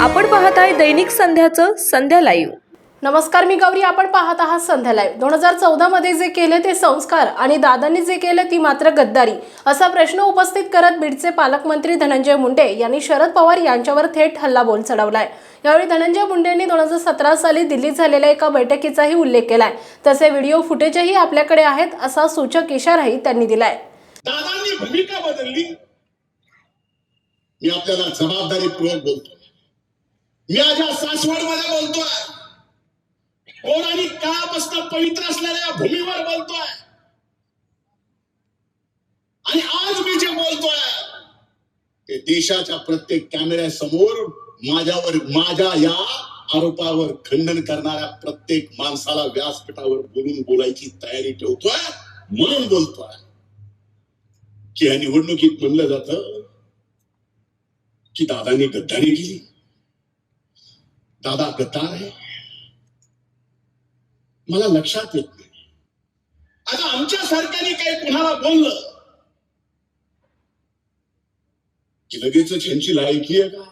आपण पाहत आहे दैनिक संध्याचं संध्या लाईव्ह. नमस्कार मी गौरी. आपण पाहत आहात संध्या लाईव्ह. दोन हजार चौदा मध्ये जे केले ते संस्कार आणि दादांनी जे केले ती मात्र गद्दारी असा प्रश्न उपस्थित करत बीडचे पालकमंत्री धनंजय मुंडे यांनी शरद पवार यांच्यावर थेट हल्लाबोल चढवलाय. यावेळी धनंजय मुंडेंनी दोन हजार सतरा साली दिल्लीत झालेल्या एका बैठकीचाही उल्लेख केलाय. तसे व्हिडिओ फुटेजही आपल्याकडे आहेत असा सूचक इशाराही त्यांनी दिलाय. दादांनी भूमिका बदलली. मी आपल्याला जबाबदारीपूर्वक बोलतो. मी ज्या सासवडमध्ये बोलतोय कोणाने काळापासून पवित्र असलेल्या या भूमीवर बोलतोय आणि आज मी जे बोलतोय ते देशाच्या प्रत्येक कॅमेऱ्यासमोर माझ्यावर माझ्या या आरोपावर खंडन करणाऱ्या प्रत्येक माणसाला व्यासपीठावर बोलून बोलायची तयारी ठेवतोय म्हणून बोलतोय. की या निवडणुकीत म्हणलं जात की दादानी गद्दारी केली. दादा गद्दार आहे मला लक्षात येत नाही. आता आमच्या सरकारने काही कुणाला बोललं? की लगेच यांची लायकी आहे का?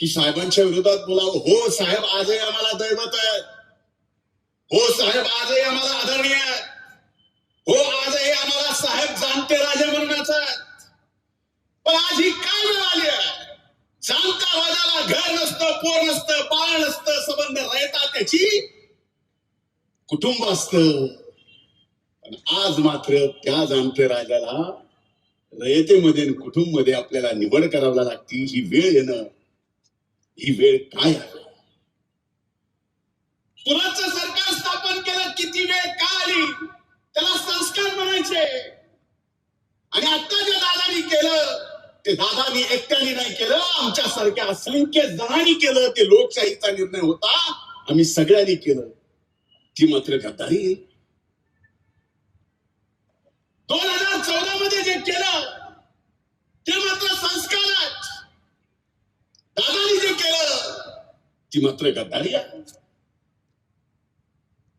की साहेबांच्या विरोधात बोलावं? हो साहेब आजही आम्हाला दैवत आहे हो साहेब आजही आम्हाला आदरणीय आहेत. हो आज आम्हाला साहेब जाणते राजे म्हणण्याचं आहे. पण आज ही काय वेळ आली आहे जाणता राजाला घर असत बाळ नसतं संबंध राहता त्याची कुटुंब असत पण आज मात्र त्या जाणते राजाला रयतेमध्ये कुटुंबमध्ये आपल्याला निवड करावी लागती. ही वेळ येणं ही वेळ काय आहे? पुराच सरकार स्थापन केलं किती वेळ का आली? त्याला संस्कार म्हणायचे. आणि आता ज्या दादानी केलं ते दादानी एकट्याने नाही केलं आमच्या सारख्या असंख्य जणांनी केलं ते लोकशाहीचा निर्णय होता आम्ही सगळ्यांनी केलं. ती मात्र गद्दारी. दोन हजार चौदा मध्ये जे केलं ते मात्र संस्कार दादानी जे केलं ती मात्र गद्दारी आहे.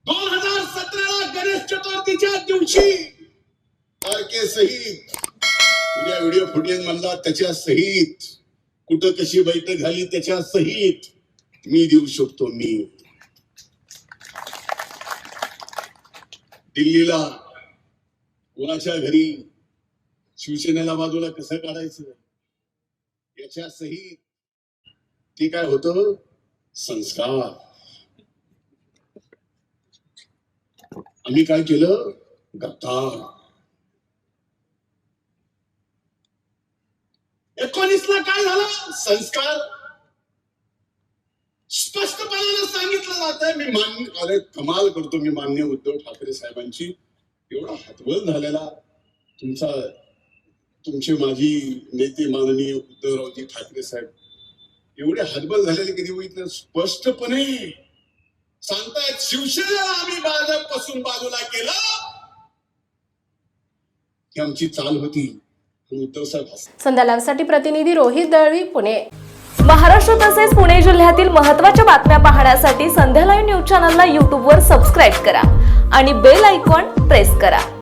दोन हजार सतराला गणेश चतुर्थीच्या दिवशी सहित उद्या व्हिडिओ फुटेज म्हणला त्याच्या सहित कुठं कशी बैठक झाली त्याच्या सहित मी देऊ शकतो मी दिल्लीला कोणाच्या घरी शिवसेनेला बाजूला कसं काढायचं? याच्या सहित ते काय होत? संस्कार. आम्ही काय केलं? गद्दार. एकोणीसला काय झालं? संस्कार. स्पष्टपणाने सांगितलं जात मी मान्य अरे कमाल करतो मी मान्य उद्धव ठाकरे साहेबांची. एवढा हातबल झालेला तुमचा तुमचे माझी नेते माननीय उद्धवरावजी ठाकरे साहेब. एवढे हतबल झालेले कधी बघितलं स्पष्टपणे सांगतायत शिवसेनेला आम्ही भाजपपासून बाजूला केलं. ही आमची चाल होती. आणि प्रतिनिधी रोहित दळवी पुणे. महाराष्ट्र तसेच पुणे जिल्ह्यातील महत्त्वाच्या बातम्या पाहण्यासाठी संध्या लाईव्ह न्यूज चॅनलला यूट्यूबवर सबस्क्राईब करा आणि बेल आयकॉन प्रेस करा.